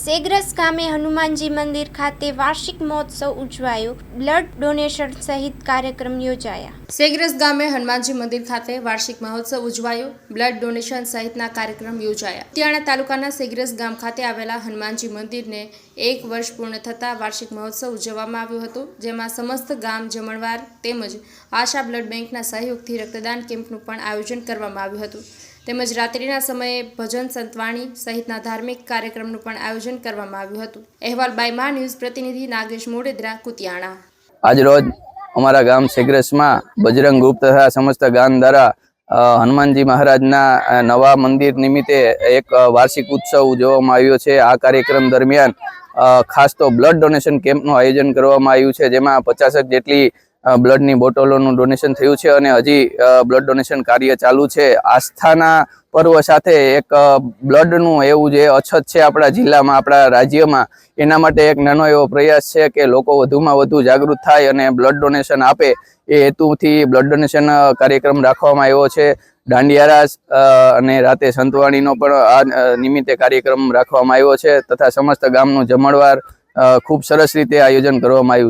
સેગ્રસ ગામે હનુમાનજી મંદિર ખાતે વાર્ષિક મહોત્સવ ઉજવાયો. બ્લડ ડોનેશન સહિત કાર્યક્રમ યોજાયા. સેગ્રસ ગામે હનુમાનજી મંદિર ખાતે વાર્ષિક મહોત્સવ ઉજવાયો. બ્લડ ડોનેશન સહિતના કાર્યક્રમ યોજાયા. તિયાણા તાલુકાના સેગ્રસ ગામ ખાતે આવેલા હનુમાનજી મંદિરને એક વર્ષ પૂર્ણ થતાં વાર્ષિક મહોત્સવ ઉજવવામાં આવ્યો હતો, જેમાં સમસ્ત ગામ જમણવાર તેમજ આશા બ્લડ બેંકના સહયોગથી રક્તદાન કેમ્પનું પણ આયોજન કરવામાં આવ્યું હતું. તેમજ રાત્રિના સમયે ભજન સંતવાણી સહિતના ધાર્મિક કાર્યક્રમનું પણ આયોજન કરવામાં આવ્યું હતું. અહેવાલ બાય મા ન્યૂઝ પ્રતિનિધિ નાગેશ મોડેદરા, કુતિયાણા. આજરોજ અમારા ગામ સેગ્રેસમાં બજરંગ ગુપ્ત તથા સમસ્ત ગામ દ્વારા હનુમાનજી મહારાજના નવા મંદિર નિમિત્તે એક વાર્ષિક ઉત્સવ ઉજવવામાં આવ્યો છે. આ કાર્યક્રમ દરમિયાન ખાસ તો બ્લડ ડોનેશન કેમ્પનું આયોજન કરવામાં આવ્યું છે, જેમાં પચાસક જેટલી બ્લડની બોટલોનું ડોનેશન થયું છે અને હજી બ્લડ ડોનેશન કાર્ય ચાલુ છે. આસ્થાના પર્વ સાથે એક બ્લડનું એવું જે અછત છે આપણા જિલ્લામાં, આપણા રાજ્યમાં, એના માટે એક નાનો એવો પ્રયાસ છે કે લોકો વધુમાં વધુ જાગૃત થાય અને બ્લડ ડોનેશન આપે. એ હેતુથી બ્લડ ડોનેશન કાર્યક્રમ રાખવામાં આવ્યો છે. દાંડિયારાસ અને રાતે સંતવાણીનો પણ આ નિમિત્તે કાર્યક્રમ રાખવામાં આવ્યો છે તથા સમસ્ત ગામનું જમણવાર ખૂબ સરસ રીતે આયોજન કરવામાં આવ્યું